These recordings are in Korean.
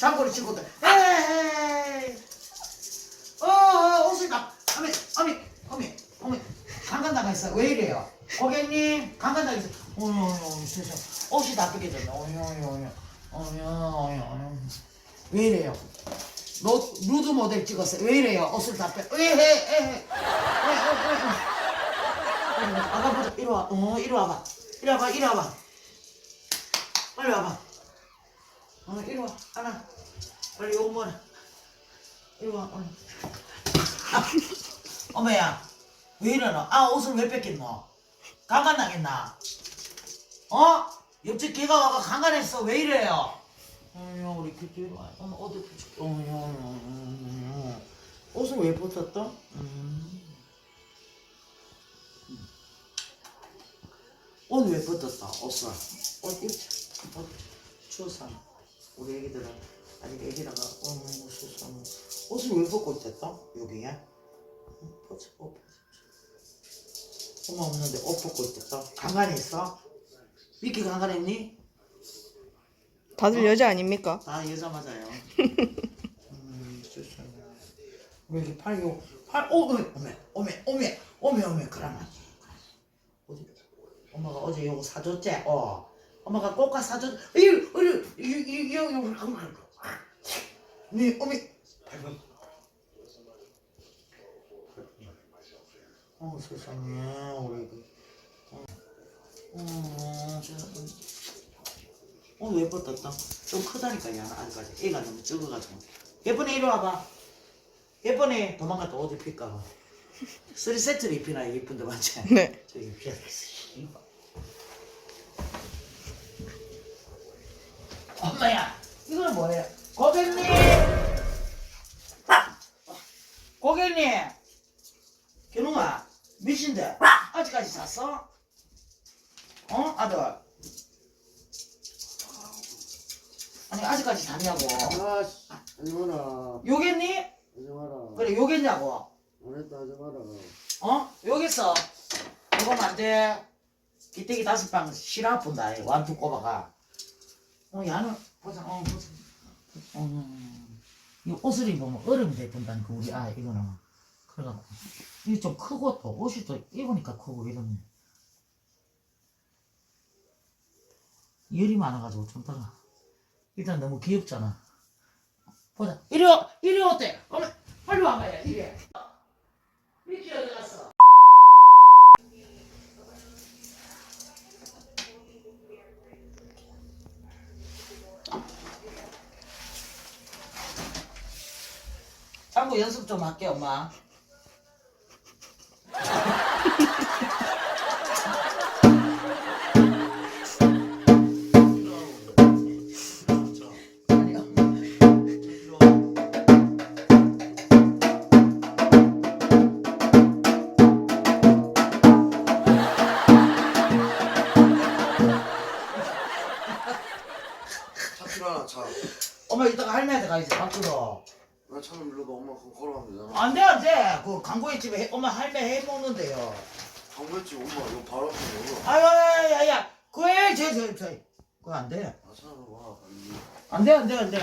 장거리 치고 또 에이. 어, 어 옷을 다. 어미 어미 어미 어미. 강간 당했어 왜 이래요? 고객님 강간 당했어 어휴 어휴 세상 옷이 다 뜯겨졌네. 어휴 어휴 어휴 어휴 어휴 왜 이래요? 로, 루드 모델 찍었어요. 왜 이래요? 옷을 다 빼, 에헤 에헤 아가 보자. 이리 와. 어, 이리 와봐. 이리 와봐 이리 와봐. 빨리 와봐 어, 이리 와 하나. 빨리 요거 먹어라. 이리 와 얼른 아, 어머야 왜 이러노? 아 옷을 왜 뺏겼노? 강간 당했나? 어? 옆집 걔가 와가 강간했어. 왜 이래요? 어휴 우리 그쪽 이리 와. 어머 어디 붙여 어휴 어휴 옷을 왜 벗었다? 음. 옷왜 벗었어? 옷을. 옷 입자. 옷 추워서 우리 애기들은 아직 애기라가 어머 세상에 옷을 왜 벗고 있었다 여기에? 응, 벗어 옷 벗어. 엄마 없는데 옷 벗고 있었다 강간했어? 미키 강간했니? 다들 여자 아닙니까? 다 여자 맞아요. 음 세상에 왜 이렇게 팔이 팔 오메 오메 오메 오메 오메 오메 그러면. 어디 엄마가 어제 요거 사줬지? 어 엄마가 꽃가 이유 이유 이유 이유 이유 네 어메 밟아 어 세상에 우리 그 어, 어, 왜 뻗었다? 좀 크다니까 야 아직까지 애가 너무 적어가지고 예쁜애 이리 와봐 예쁜애 도망갔다 어디 입힐까 쓰리 세트를 입히나 예쁜데 맞지? 네. 저기 돼 엄마야 이건 뭐예요? 고객님 고객님 견웅아 몇인데 아직까지 잤어? 어 아들 아니 아직까지 잤냐고 아, 씨, 하지 마라. 요겠니? 하지 마라. 그래 요겠냐고 안 했다 하지 마라. 어? 요겠어 이거면 안 돼 기대기 다섯 방 아픈다 이 완투 꼽아가 어 야는 보자. 어 보자. 음, 이 옷을 입으면 얼음이 돼본다니까 그 우리 아 이거는 그래갖고. 이게 좀 크고 또 옷이 또 입으니까 크고 이러네. 열이 많아가지고 좀 따라. 일단 너무 귀엽잖아. 보자. 이리 와! 이리 어때? 어머 빨리 와봐요 이리. 어 한국 연습 좀 할게 엄마. 아니, 차 필요하나, 차. 엄마 이따가 할매한테 가야지 밖으로 나 차는 불러도 엄마 그거 걸어가면 되잖아. 안 돼 안 돼. 그 광고의 집에 해- 엄마 할매 해 먹는데요. 광고했지, 엄마. 이거 바로 앞에 먹어. 아유 야야 그래 저 저 저 그거 안돼. 아, 차로 와, 빨리. 안 돼 안 돼 안 돼.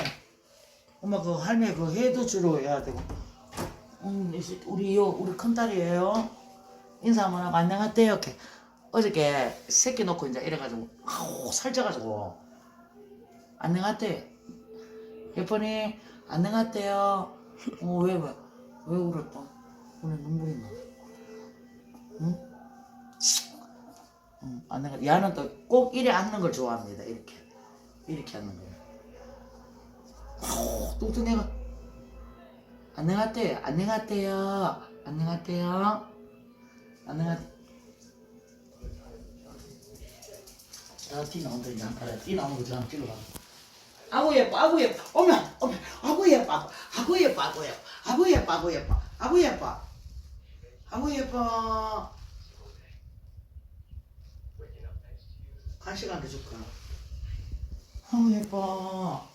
엄마 그 할매 그 해도 주로 해야 되고. 음이 우리 요 우리 큰딸이에요. 인사 한번 하고 안녕하대요 이렇게 어저께 새끼 놓고 이제 이래가지고 아우 살쪄가지고. 안녕하대 예쁜이 안녕하대요. 어왜왜왜 왜 울었다? 오늘 눈물이 나. 응? 응, 안녕 야는 또 꼭 이래 앉는 걸 좋아합니다. 이렇게. 이렇게 앉는 거 어, 뚱뚱해가. 안녕하대요. 안녕하대요. 안녕하대요. 안녕하 야띠 나온다. 이제 그래 띠 나오는 거좀 한번 찍어봐 아구 예뻐 아구 예뻐 어머 어머 아구 예뻐 아구 예뻐 아구 예뻐 아구 예뻐 아구 예뻐 아구 예뻐 아구 예뻐 간식 한개 줄까 아구 예뻐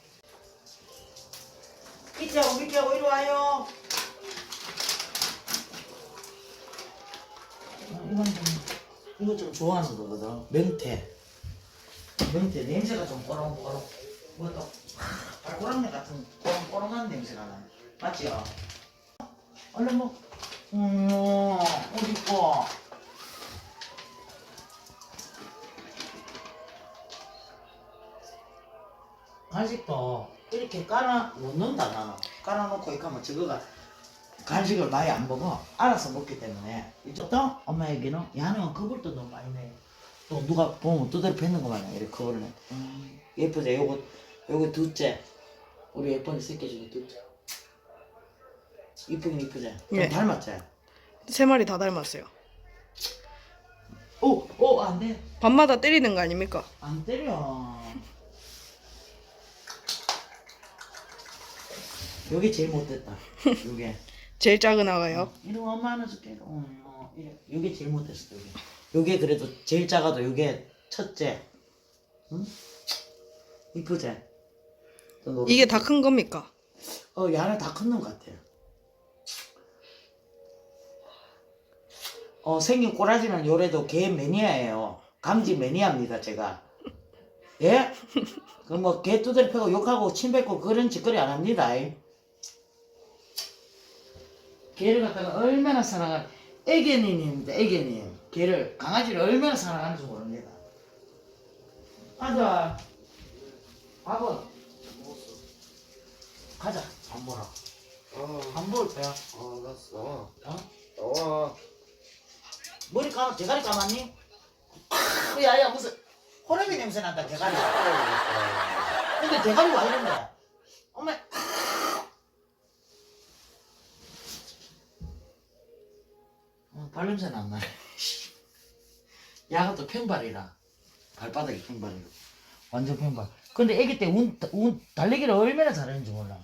이끼하고 미끼하고 이리 와요. 어, 이건 좀, 이거 좀 좋아하는 거거든. 명태. 명태 냄새가 좀 꼬롱꼬롱. 하, 고랑내 같은 꼬랑꼬랑한 냄새가 나. 맞지요? 얼른 뭐, 음, 옷 입고. 간식도 이렇게 깔아 놓는다 나는 깔아놓고 이렇게 하면 저거가 간식을 많이 안 먹어 알아서 먹기 때문에 이쪽도 엄마 얘기는 야는 그걸도 너무 많이 내또 누가 보면 두드려 뱉는 거 마냥 이렇게 그거를 내 음, 예쁘지 요거 요거 둘째 우리 예쁜이 새끼 중에 둘째 이쁘긴 이쁘지 좀 예. 닮았지 세 마리 다 닮았어요. 오 오 안 돼 밤마다 때리는 거 아닙니까? 안 때려 여기 제일 못됐다 요게 제일 작은 아가요. 이런 엄마 하나 줄게. 어, 어, 이래. 요게 제일 못했어. 요게. 요게 그래도 제일 작아도 요게 첫째. 응? 이쁘지? 이게 다 큰 겁니까? 어, 야는 다 컸는 것 같아요. 어, 생긴 꼬라지는 요래도 개 매니아예요. 감지 매니아입니다, 제가. 예? 그 뭐 개 두드려 패고 욕하고 침 뱉고 그런 짓거리 안 합니다. 이. 개를 갖다가 얼마나 사랑한 애견인입니다, 애견인. 개를, 강아지를 얼마나 사랑하는지 모릅니다. 앉아. 밥은? 가자, 밥 먹으러. 아, 밥 먹을 거야. 아, 알았어. 어? 나와. 머리 감아, 대가리 감았니? 야, 야, 무슨 호레비 냄새 난다, 대가리. 근데 대가리가 왜 이런데? 어머. 어, 발냄새 난다. 야가 또 평발이라. 발바닥이 평발이라. 완전 평발. 근데 애기 때 운, 운, 달리기를 얼마나 잘하는지 몰라.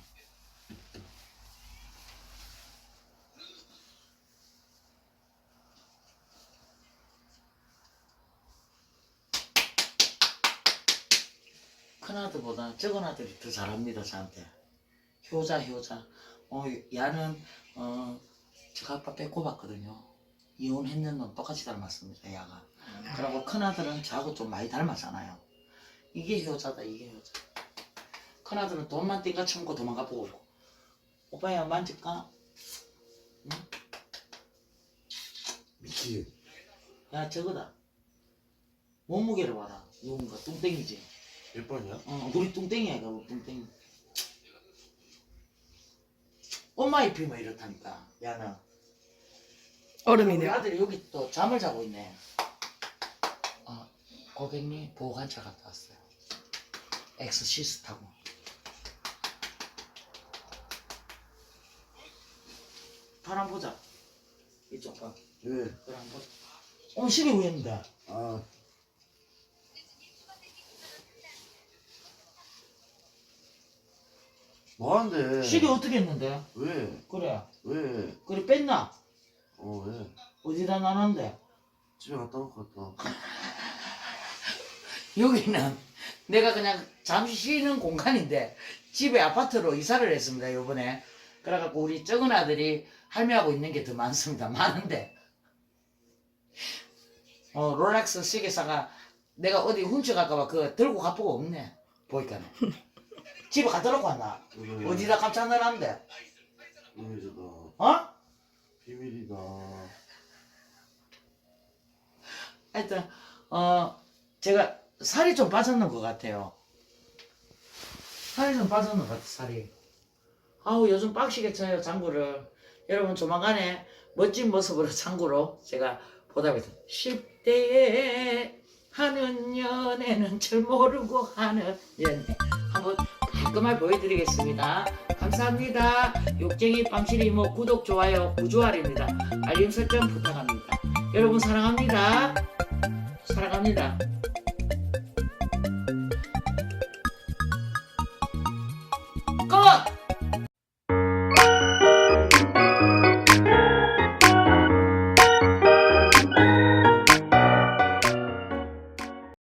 큰아들보다 적은 아들이 더 잘합니다 저한테. 효자 효자. 어 야는 어 제가 아빠 빼고 봤거든요. 이혼했는 놈 똑같이 닮았습니다 야가. 그리고 큰아들은 저하고 좀 많이 닮았잖아요 이게 효자다 이게 효자 큰아들은 돈만 띵까 참고 도망가 보고 오빠야 만질까? 미키. 야 저거다 몸무게를 봐라 누군가 뚱땡이지 몇 번이야? 어, 우리 뚱땡이야, 이거 뚱땡이. 엄마 입이 뭐 이렇다니까, 야는. 우리 얼음이네요. 아들이 여기 또 잠을 자고 있네. 어, 고객님, 보호관차 갔다 왔어요. 엑스시스 타고. 바람 보자. 이쪽 봐. 왜? 바람 보자. 왜 했는데? 아, 뭐한데? 시계 어떻게 했는데? 왜? 그래. 왜? 그래, 뺐나? 어, 왜? 어디다 놔놨는데? 집에 갔다 놓고 갔다. 여기는 내가 그냥 잠시 쉬는 공간인데 집에 아파트로 이사를 했습니다 요번에 그래갖고 우리 적은 아들이 할매하고 있는 게 더 많습니다 많은데 어 롤렉스 시계사가 내가 어디 훔쳐갈까봐 그거 들고 가보고 없네 보니까 집에 갖다 놓고 왔나 왜? 어디다 깜짝 놀랐는데 비밀이다. 어? 비밀이다. 하여튼 어 제가 살이 좀 빠졌는 것 같아요. 살이 좀 빠졌는 것 같아 살이. 아우 요즘 빡시게 쳐요 장구를. 여러분 조만간에 멋진 모습으로 장구로 제가 보답해서 10대에 하는 연애는 줄 모르고 하는 연애 한번 깔끔하게 보여드리겠습니다. 감사합니다. 욕쟁이 빵실이 이모 구독 좋아요 구조알입니다. 알림 설정 부탁합니다. 여러분 사랑합니다. 사랑합니다.